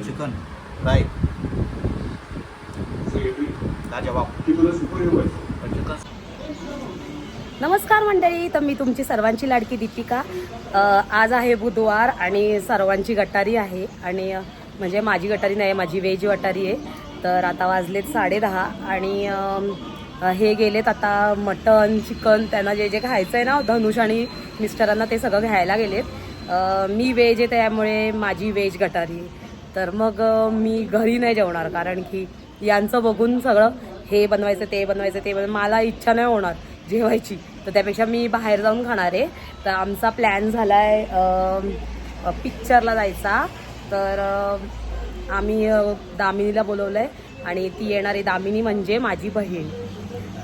आलं chicken fry नमस्कार मंडळी तर मी तुमची सर्वांची लाडकी दीपिका. आज आहे बुधवार आणि सर्वांची गटारी आहे. आणि म्हणजे माझी गटारी नाही माझी वेज गटारी आहे. तर आता वाजलेत साडेदहा आणि हे गेलेत आता मटन चिकन त्यांना जे जे खायचं आहे ना धनुष आणि मिस्टरांना ते सगळं घ्यायला गेलेत. मी वेज आहे त्यामुळे माझी वेज गटारी आहे. तर मग मी घरी नाही जेवणार कारण की यांचं बघून सगळं हे बनवायचं ते बनवायचं ते बनवायचं. मला इच्छा नाही होणार जेवायची. तर त्यापेक्षा मी बाहेर जाऊन खाणार आहे. तर आमचा प्लॅन झाला आहे पिक्चरला जायचा. तर आम्ही दामिनीला बोलवलं आहे आणि ती येणार आहे दामिनी म्हणजे माझी बहीण.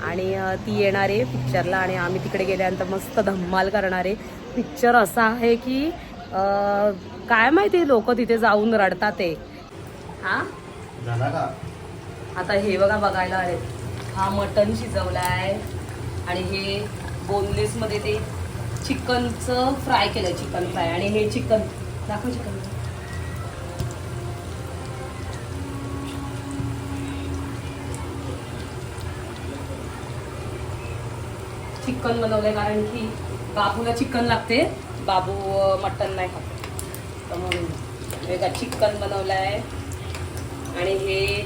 आणि ती येणार आहे पिक्चरला आणि आम्ही तिकडे गेल्यानंतर मस्त धम्माल करणार आहे. पिक्चर असा आहे की काय माहिती लोक तिथे जाऊन रडतात ते. हां? आता हे बघा बघायला आले हा मटन शिजवला आहे आणि हे बोनलेस मध्ये ते चिकनचं फ्राय केलंय चिकन फ्राय. आणि हे चिकन. दाखव चिकन. चिकन बनवलंय कारण की बाबूला चिकन लागते. बाबू मटन नाही खात. तर म्हणून हे बघा आणि हे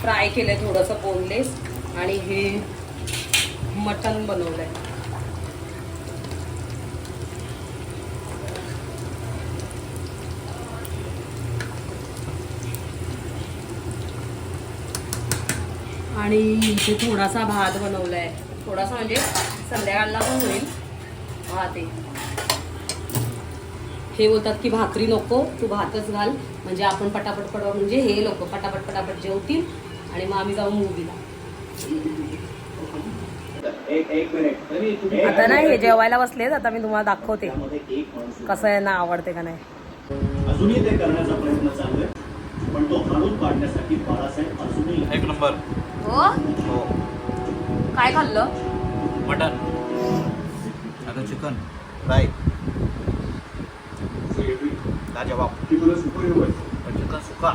फ्राय केलंय थोडंसं बोनलेस आणि हे मटन बनवलंय. आणि इथे थोडासा भात बनवलाय. थोडासा म्हणजे संध्याकाळला पण होईल. हा ते हे बोलतात की भाकरी नको तू भातच घाल. म्हणजे आपण पटापट पडवा म्हणजे हे लोक पटापट पटापट जेवतील आणि मग आम्ही जाऊ मूवीला आता नाही हे जेवायला बसलेत आता मी तुम्हाला दाखवते. कसं आहे ना आवडते का नाही. अजूनही ते करण्याचा प्रयत्न चालू आहे पण तो पाडण्यासाठी बाळासाहेब अजूनही एक नंबर. हो? हो. काय खाल्लं? मटन. आलं चिकन फ्राय सुपर व्हायचं चिकन सुका?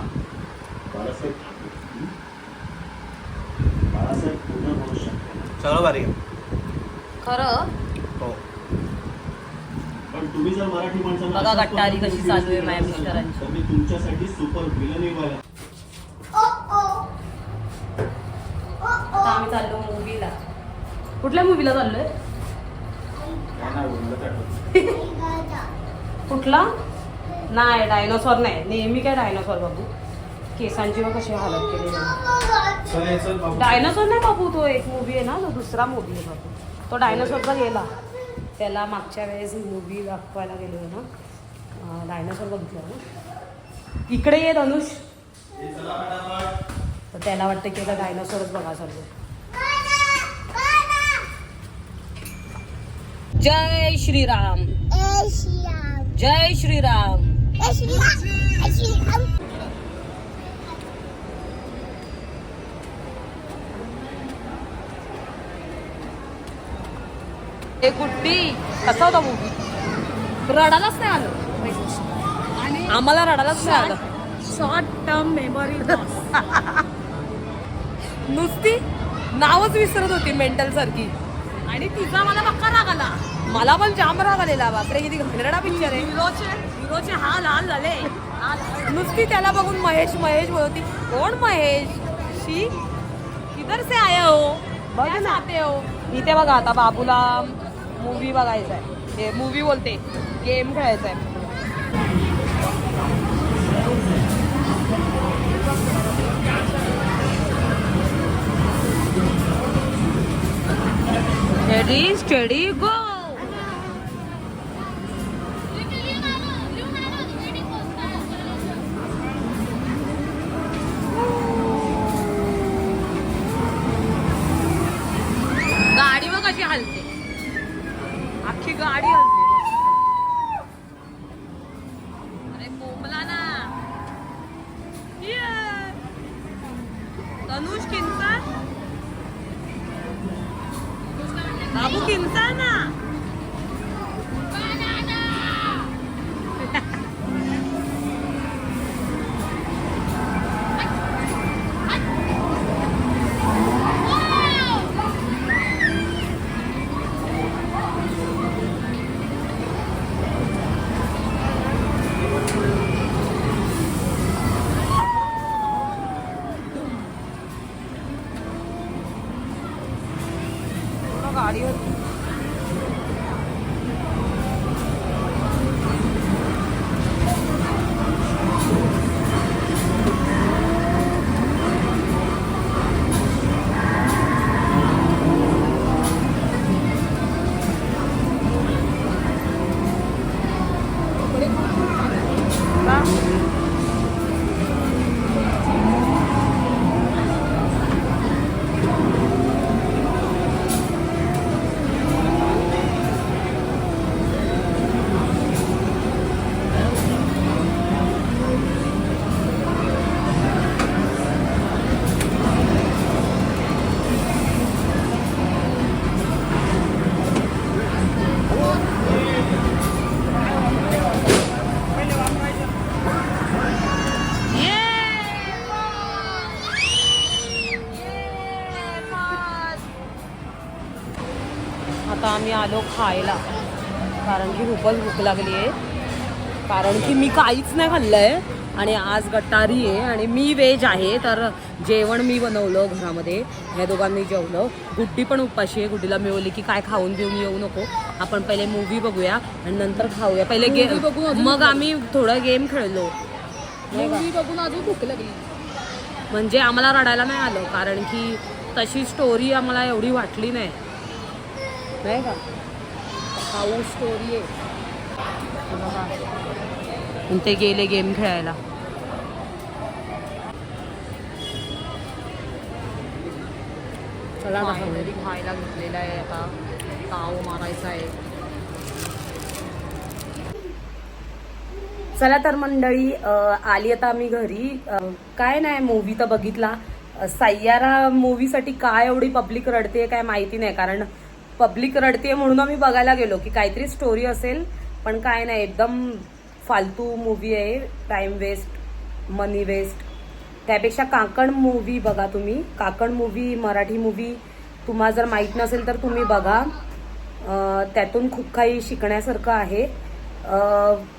सगळं भारी खरं? हो. पण तुम्ही जर मराठी माणसांना बघा गट्टारी कशी चालू आहे माझ्या मिस्टरांची. तुमच्यासाठी सुपर आता आम्ही चाललो मूवीला कुठल्या मूवीला चाललोय? कुठला? नाही डायनोसॉर नाही. नेहमी काय डायनोसॉर बाबू? केसांची मग कशी हालत केली. डायनोसॉर नाही बाबू तो एक मूवी आहे ना तो दुसरा मूवी आहे बाबू. तो डायनोसॉरचा गेला. त्याला मागच्या वेळेस मूवी दाखवायला गेलो ना. डायनोसॉर बघितलं ना? इकडे ये धनुष. तर त्याला वाटतं की आता डायनोसॉरच बघा चालू जय श्रीराम. जय श्रीराम. हे गुड्डी कसा होता मूवी रडायलाच नाही आलं. आम्हाला रडायलाच नाही आलं. शॉर्ट टर्म मेमरी नुसती नावच विसरत होती मेंटल सारखी. आणि तिचा मला पक्का राग आला. मला पण जाम राग आलेला. बापरे किती घाणेरडा पिक्चर आहे. हिरोचे हाल हाल झाले. नुसती त्याला बघून महेश महेश बोलती कोण महेश? शी? किधर से आया हो? बघ क्या ना. चाहते हो? इथे बघा आता बाबूला मूवी बघायचा आहे हे मूवी बोलते गेम खेळायचा आहे स्टडी स्टडी गो कशी हलते. अख्खी गाडी हलते. अरे कोंबला ना. तनुष किंचा बाबू किंचा ना. आलो खायला. कारण की खूपच भूक लागली आहे. कारण की मी काहीच नाही खाल्लं आहे आणि आज गटारी आहे आणि मी व्हेज आहे. तर जेवण मी बनवलं घरामध्ये. ह्या दोघांनी जेवलं. गुड्डी पण उपाशी आहे. गुड्डीला मिळवली की काय खाऊन घेऊन येऊ नको. आपण पहिले मूवी बघूया आणि नंतर खाऊया. पहिले गेम अजून मग आम्ही थोडं गेम खेळलो? मूवी बघून अजून भूक लागली. म्हणजे आम्हाला रडायला नाही आलं. कारण की तशी स्टोरी आम्हाला एवढी वाटली नाही. नाही का? हाऊ स्टोरी आहे. ते गेले गेम खेळायला. चला खायला घेतलेला आहे आता. ताव मारायचा आहे. चला तर मंडळी आली आता आम्ही घरी. काय नाही मूवी तर बघितला. सय्यारा मूवीसाठी काय एवढी पब्लिक रडते काय माहिती नाही कारण पब्लिक रडते म्हणून आम्ही बघायला गेलो की काहीतरी स्टोरी असेल पण काय नाही एकदम फालतू मूवी आहे टाइम वेस्ट मनी वेस्ट त्यापेक्षा काकण मूवी बघा तुम्ही. काकण मूवी मराठी मूवी तुम्हाला जर माहीत नसेल तर तुम्ही बघा. त्यातून खूप काही शिकण्यासारखं आहे.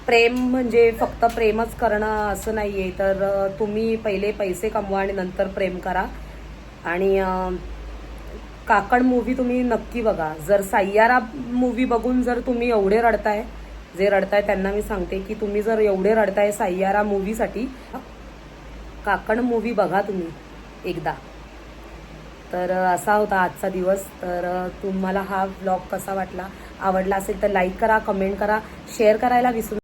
प्रेम म्हणजे फक्त प्रेमच करणं असं नाही आहे तर तुम्ही पहिले पैसे कमवा आणि नंतर प्रेम करा. आणि काकण मूवी तुम्ही नक्की बघा. जर सय्यारा मूवी बघून जर तुम्ही एवढे रडताय जे रडताय त्यांना मी सांगते की तुम्ही जर एवढे रडताय सय्यारा मूवीसाठी काकण मूवी बघा तुम्ही एकदा. तर असा होता आजचा दिवस. तर तुम्हाला हा ब्लॉग कसा वाटला आवडला असेल तर लाईक करा कमेंट करा शेअर करायला विसरू